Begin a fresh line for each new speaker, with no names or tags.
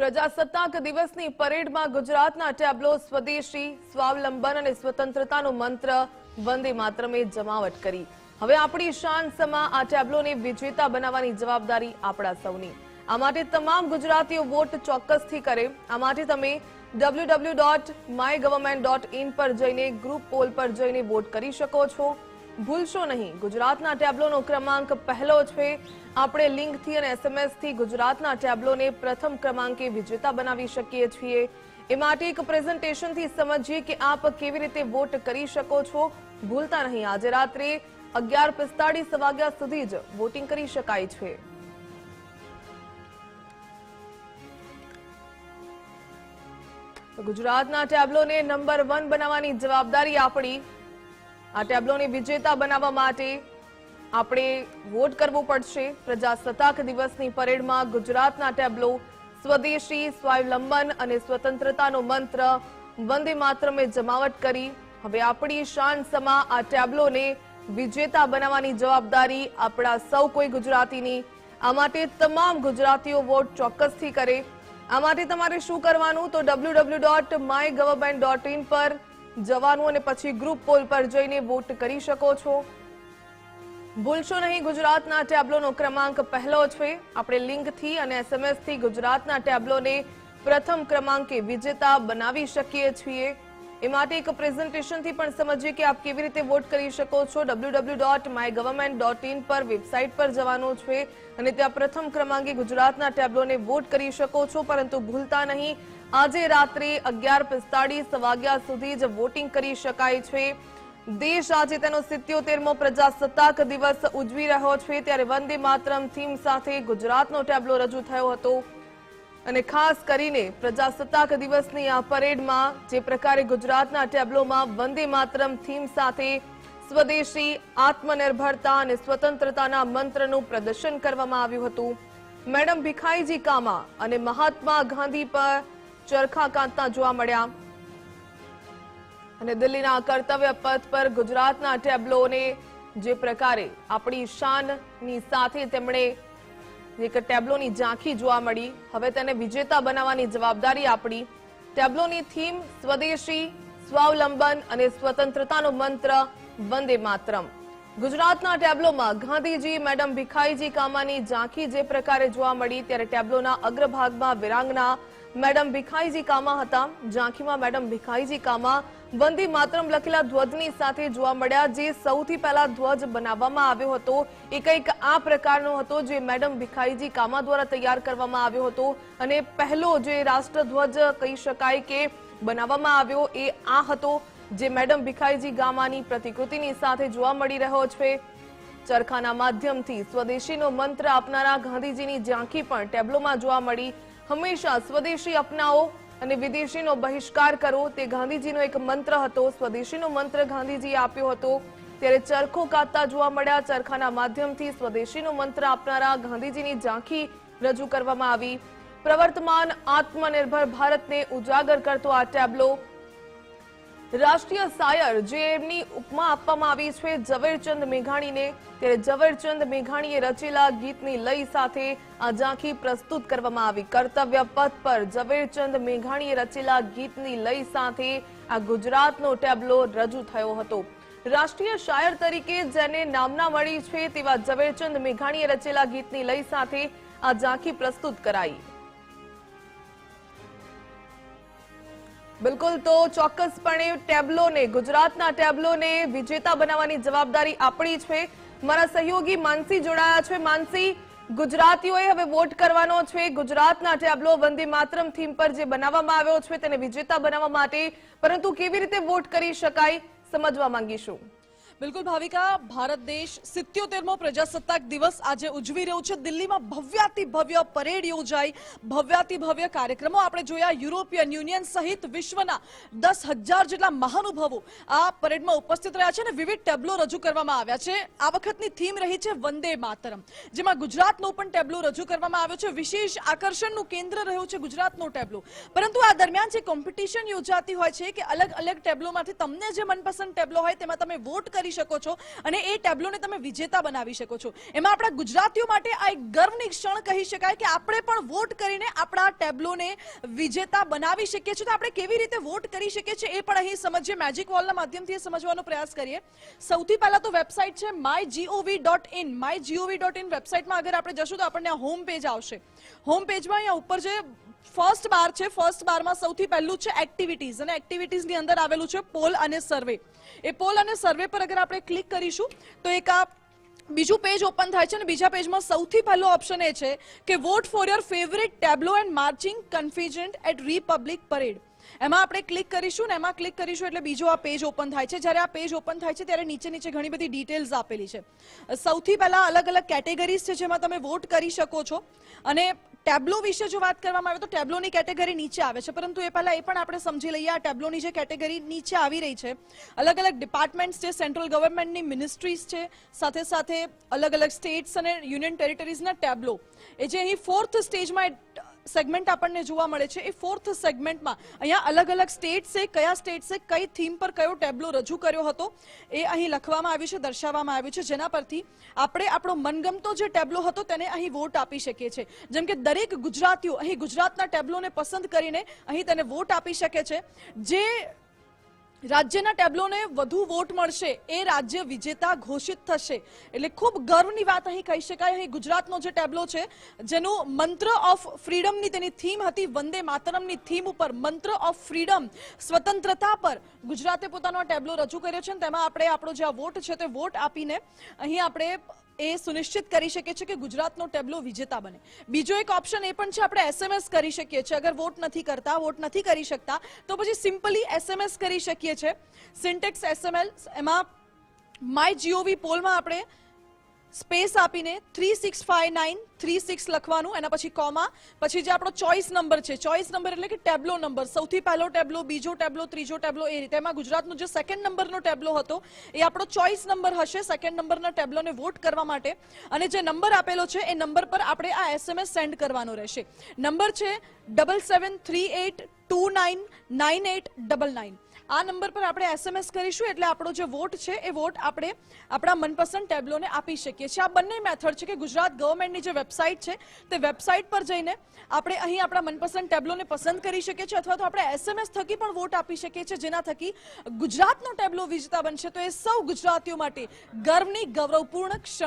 પ્રજાસત્તાક દિવસની પરેડમાં ગુજરાતના ટેબ્લો સ્વદેશી, સ્વાવલંબન અને સ્વતંત્રતાનો મંત્ર વંદે માત્રમે જમાવટ કરી. હવે આપણી શાન સમા આ ટેબ્લોને વિજેતા બનાવવાની જવાબદારી આપણા સૌની. આ માટે તમામ ગુજરાતીઓ વોટ ચોક્કસથી કરે. આ માટે તમે W dot my government in પર જઈને ગ્રુપ પોલ પર જઈને વોટ કરી શકો છો. ભૂલશો નહીં. ગુજરાતના ટેબ્લોનો ક્રમાંક પહેલો છે. આપણે લિંકથી અને એસએમએસથી ગુજરાતના ટેબ્લોને પ્રથમ ક્રમાંકે વિજેતા બનાવી શકીએ છીએ. એ માટે એક પ્રેઝન્ટેશનથી સમજીએ કે આપ કેવી રીતે વોટ કરી શકો છો. ભૂલતા નહીં. આજે રાત્રે અગિયાર પિસ્તાળીસ વાગ્યા સુધી જ વોટિંગ કરી શકાય છે. ગુજરાતના ટેબ્લોને નંબર વન બનાવવાની જવાબદારી આપણી આ ટેબ્લોને વિજેતા બનાવવા માટે આપણે વોટ કરવો પડશે. પ્રજાસત્તાક દિવસની પરેડમાં ગુજરાતના ટેબ્લો સ્વદેશી, સ્વાવલંબન અને સ્વતંત્રતાનો મંત્ર વંદે માતરમે જમાવટ કરી. હવે આપણી શાન સમા આ ટેબ્લોને વિજેતા બનાવવાની જવાબદારી આપણા સૌ કોઈ ગુજરાતીની. આ માટે તમામ ગુજરાતીઓ વોટ ચોક્કસથી કરે. આ માટે તમારે શું કરવાનું? તો W dot my government dot in પર જવાનું અને પછી ગ્રુપ પોલ પર જઈને વોટ કરી શકો છો. ભૂલશો નહીં, ગુજરાતના ટેબ્લોનો ક્રમાંક પહેલો છે. આપણે લિંકથી અને એસએમએસથી ગુજરાતના ટેબ્લોને પ્રથમ ક્રમાંકે વિજેતા બનાવી શકીએ છીએ. એ માટે એક પ્રેઝન્ટેશનથી પણ સમજીએ કે આપ કેવી રીતે વોટ કરી શકો છો. www.mygovernment.in પર વેબસાઇટ પર જવાનું છે અને ત્યાં પ્રથમ ક્રમાંકે ગુજરાતના ટેબ્લોને વોટ કરી શકો છો. પરંતુ ભૂલતા નહીં, આજે રાત્રે અગિયાર પિસ્તાળીસ વાગ્યા સુધી જ વોટિંગ કરી શકાય છે. દેશ આજે તેનો સિત્યોતેરમો પ્રજાસત્તાક દિવસ ઉજવી રહ્યો છે. ત્યારે વંદે માતરમ થીમ સાથે ગુજરાતનો ટેબ્લો રજૂ થયો હતો. અને ખાસ કરીને પ્રજાસત્તાક દિવસની આ પરેડમાં જે પ્રકારે ગુજરાતના ટેબ્લોમાં વંદે માતરમ થીમ સાથે સ્વદેશી આત્મનિર્ભરતા અને સ્વતંત્રતાના મંત્રનું પ્રદર્શન કરવામાં આવ્યું હતું. મેડમ ભીખાઈજી કામા અને મહાત્મા ગાંધી પર ચરખા કાંતતા જોવા મળ્યા. અને દિલ્હીના કર્તવ્ય પથ પર ગુજરાતના ટેબ્લોને જે પ્રકારે આપણી શાનની સાથે તેમણે એક ટેબ્લોની ઝાંખી જોવા મળી. હવે તેને વિજેતા બનાવવાની જવાબદારી આપણી. ટેબ્લોની થીમ સ્વદેશી, સ્વાવલંબન અને સ્વતંત્રતાનો મંત્ર વંદે માતરમ. ગુજરાતના ટેબ્લોમાં ગાંધીજી, મેડમ ભીખાઈજી કામાની ઝાંખી જે પ્રકારે જોવા મળી, ત્યારે ટેબ્લોના અગ્રભાગમાં વિરાંગના મેડમ ભીખાઈજી કામા હતા. ઝાંખીમાં મેડમ ભીખાઈજી કામા વંદે માતરમ લખેલા ધ્વજની સાથે જોવા મળ્યા જે સૌથી પહેલા ધ્વજ બનાવવામાં આવ્યો હતો. એ કંઈક આ પ્રકારનો હતો જે મેડમ ભિખારીજી કામા દ્વારા તૈયાર કરવામાં આવ્યો હતો. અને પહેલો જે રાષ્ટ્રધ્વજ કહી શકાય કે બનાવવામાં આવ્યો એ આ હતો જે મેડમ ભિખારીજી ગામાની પ્રતિકૃતિની સાથે જોવા મળી રહ્યો છે. ચરખાના માધ્યમથી સ્વદેશીનો મંત્ર આપનારા ગાંધીજીની ઝાંખી પણ ટેબ્લોમાં જોવા મળી. હંમેશા સ્વદેશી અપનાવો અને વિદેશીનો બહિષ્કાર કરો તે ગાંધીજીનો એક મંત્ર હતો. સ્વદેશીનો મંત્ર ગાંધીજીએ આપ્યો હતો. ત્યારે ચરખો કાતતા જોવા મળ્યા. ચરખાના માધ્યમથી સ્વદેશીનો મંત્ર આપનારા ગાંધીજીની ઝાંખી રજૂ કરવામાં આવી. પ્રવર્તમાન આત્મનિર્ભર ભારતને ઉજાગર કરતો આ ટેબ્લો રાષ્ટ્રીય શાયર જે એમની ઉપમા આપવામાં આવી છે, ઝવેરચંદ મેઘાણીને. ત્યારે ઝવેરચંદ મેઘાણીએ રચેલા ગીતની લય સાથે આ ઝાંખી પ્રસ્તુત કરવામાં આવી. કર્તવ્ય પથ પર ઝવેરચંદ મેઘાણીએ રચેલા ગીતની લય સાથે આ ગુજરાતનો ટેબ્લો રજૂ થયો હતો. રાષ્ટ્રીય શાયર તરીકે જેને નામના મળી છે, તેવા ઝવેરચંદ મેઘાણીએ રચેલા ગીતની લય સાથે આ ઝાંખી પ્રસ્તુત કરાઈ. બિલકુલ, તો ચોક્કસપણે ટેબ્લોને, ગુજરાતના ટેબ્લોને વિજેતા બનાવવાની જવાબદારી આપણી છે. મારા સહયોગી માનસી જોડાયા છે. માનસી, ગુજરાતીઓએ હવે વોટ કરવાનો છે. ગુજરાતના ટેબ્લો વંદે માતરમ થીમ પર જે બનાવવામાં આવ્યો છે, તેને વિજેતા બનાવવા માટે. પરંતુ કેવી રીતે વોટ કરી શકાય, સમજવા માંગીશું.
બિલકુલ ભાવિકા, ભારત દેશ સિત્યોતેરમો પ્રજાસત્તાક દિવસ આજે ઉજવી રહ્યું છે. દિલ્હીમાં ભવ્યાતિ ભવ્ય પરેડ યોજાઈ. ભવ્યાતિ ભવ્ય કાર્યક્રમો આપણે જોયા. યુરોપિયન યુનિયન સહિત વિશ્વના દસ હજાર જેટલા મહાનુભાવો આ પરેડમાં ઉપસ્થિત રહ્યા છે અને વિવિધ ટેબ્લો રજૂ કરવામાં આવ્યા છે. આ વખતની થીમ રહી છે વંદે માતરમ, જેમાં ગુજરાતનો પણ ટેબ્લો રજૂ કરવામાં આવ્યો છે. વિશેષ આકર્ષણનું કેન્દ્ર રહ્યું છે ગુજરાતનો ટેબ્લો. પરંતુ આ દરમિયાન જે કોમ્પિટિશન યોજાતી હોય છે કે અલગ અલગ ટેબ્લોમાંથી તમને જે મનપસંદ ટેબ્લો હોય તેમાં તમે વોટ કરી કરી શકો છો અને એ ટેબ્લોને તમે વિજેતા બનાવી શકો છો. એમાં આપણા ગુજરાતીઓ માટે આ એક ગર્વની ક્ષણ કહી શકાય કે આપણે પણ વોટ કરીને આપણા ટેબ્લોને વિજેતા બનાવી શકીએ છીએ. તો આપણે કેવી રીતે વોટ કરી શકીએ છીએ એ પણ અહીં સમજીએ. મેજિક વોલના માધ્યમથી સમજવાનો પ્રયાસ કરીએ. સૌથી પહેલા તો વેબસાઇટ છે my GOV dot in my GOV dot in વેબસાઇટમાં અગર આપણે જશું તો આપણને આ હોમ પેજ આવશે. હોમ પેજમાં અહીંયા ઉપર જે ફર્સ્ટ બાર છે ફર્સ્ટ બારમાં સૌથી પહેલું છે એક્ટિવિટીઝ અને એક્ટિવિટીઝની અંદર આવેલું છે પોલ અને સર્વે એ પોલ અને સર્વે પર અગર આપણે ક્લિક કરીશું, તો એક આ બીજું પેજ ઓપન થાય છે અને બીજા પેજમાં સૌથી પહેલો ઓપ્શન એ છે કે vote for your favourite tableau and marching contingent at Republic parade એમાં આપણે ક્લિક કરીશું ને એમાં ક્લિક કરીશું એટલે બીજો આ પેજ ઓપન થાય છે. જ્યારે આ પેજ ઓપન થાય છે, ત્યારે નીચે નીચે ઘણી બધી ડિટેલ્સ આપેલી છે. સૌથી પહેલા અલગ અલગ કેટેગરીઝ છે જેમાં તમે વોટ કરી શકો છો. અને ટેબ્લો વિશે જો વાત કરવામાં આવે તો ટેબ્લોની કેટેગરી નીચે આવે છે, પરંતુ એ પહેલાં એ પણ આપણે સમજી લઈએ, આ ટેબ્લોની જે કેટેગરી નીચે આવી રહી છે, અલગ અલગ ડિપાર્ટમેન્ટ્સ છે, સેન્ટ્રલ ગવર્મેન્ટની મિનિસ્ટ્રીઝ છે, સાથે સાથે અલગ અલગ સ્ટેટ્સ અને યુનિયન ટેરિટરીઝના ટેબ્લો. એ જે અહીં ફોર્થ સ્ટેજમાં સેગમેન્ટ આપણને જોવા મળે છે. એ ફોર્થ સેગમેન્ટમાં અહીંયા અલગ અલગ સ્ટેટ્સે કયા સ્ટેટ્સે કઈ થીમ પર કયો ટેબ્લો રજૂ કર્યો હતો, એ અહીં લખવામાં આવ્યું છે, દર્શાવવામાં આવ્યું છે. જેના પરથી આપણે આપણો મનગમતો જે ટેબ્લો હતો તેને અહીં વોટ આપી શકીએ છીએ. જેમ કે દરેક ગુજરાતીઓ અહીં ગુજરાતના ટેબ્લોને પસંદ કરીને અહીં તેને વોટ આપી શકે છે. જે રાજ્યના ટેબ્લોને વધુ વોટ મળશે એ રાજ્ય વિજેતા ઘોષિત થશે. એટલે ખૂબ ગર્વની વાત અહીં કહી શકાય. અહીં ગુજરાતનો જે ટેબ્લો છે, જેનું મંત્ર ઓફ ફ્રીડમની તેની થીમ હતી, વંદે માતરમની થીમ ઉપર મંત્ર ઓફ ફ્રીડમ, સ્વતંત્રતા પર ગુજરાતે પોતાનો ટેબ્લો રજૂ કર્યો છે અને તેમાં આપણે આપણો જે આ વોટ છે તે વોટ આપીને અહીં આપણે એ સુનિશ્ચિત કરી શકીએ છીએ કે ગુજરાતનો ટેબલો વિજેતા બને. બીજો એક ઓપ્શન એ પણ છે, આપણે એસએમએસ કરી શકીએ છીએ. અગર વોટ નથી કરતા, વોટ નથી કરી શકતા, તો પછી સિમ્પલી એસએમએસ કરી શકીએ છીએ સિન્ટેક્સ એસએમએલ એમાં માય જીઓવી પોલમાં આપણે સ્પેસ આપીને three six five nine three six લખવાનું, એના પછી કોમા પછી જે આપણો ચોઇસ નંબર છે ચોઇસ નંબર એટલે કે ટેબ્લો નંબર સૌથી પહેલો ટેબ્લો, બીજો ટેબ્લો, ત્રીજો ટેબ્લો, એ રીતે. એમાં ગુજરાતનો જે સેકન્ડ નંબરનો ટેબ્લો હતો, એ આપણો ચોઇસ નંબર હશે સેકન્ડ નંબરના ટેબ્લોને વોટ કરવા માટે. અને જે નંબર આપેલો છે, એ નંબર પર આપણે આ એસએમએસ સેન્ડ કરવાનો રહેશે. નંબર છે double seven three eight two nine nine eight double nine આ નંબર પર આપણે એસએમએસ કરીશું એટલે આપણો જે વોટ છે, એ વોટ આપણે આપણા મનપસંદ ટેબ્લોને આપી શકીએ છીએ. આ બંને મેથડ છે કે ગુજરાત ગવર્મેન્ટની જે વેબસાઇટ છે, તે વેબસાઇટ પર જઈને આપણે અહીં આપણા મનપસંદ ટેબ્લોને પસંદ કરી શકીએ છીએ અથવા તો આપણે એસએમએસ થકી પણ વોટ આપી શકીએ છીએ, જેના થકી ગુજરાતનો ટેબ્લો વિજેતા બનશે. તો એ સૌ ગુજરાતીઓ માટે ગર્વની, ગૌરવપૂર્ણ ક્ષણ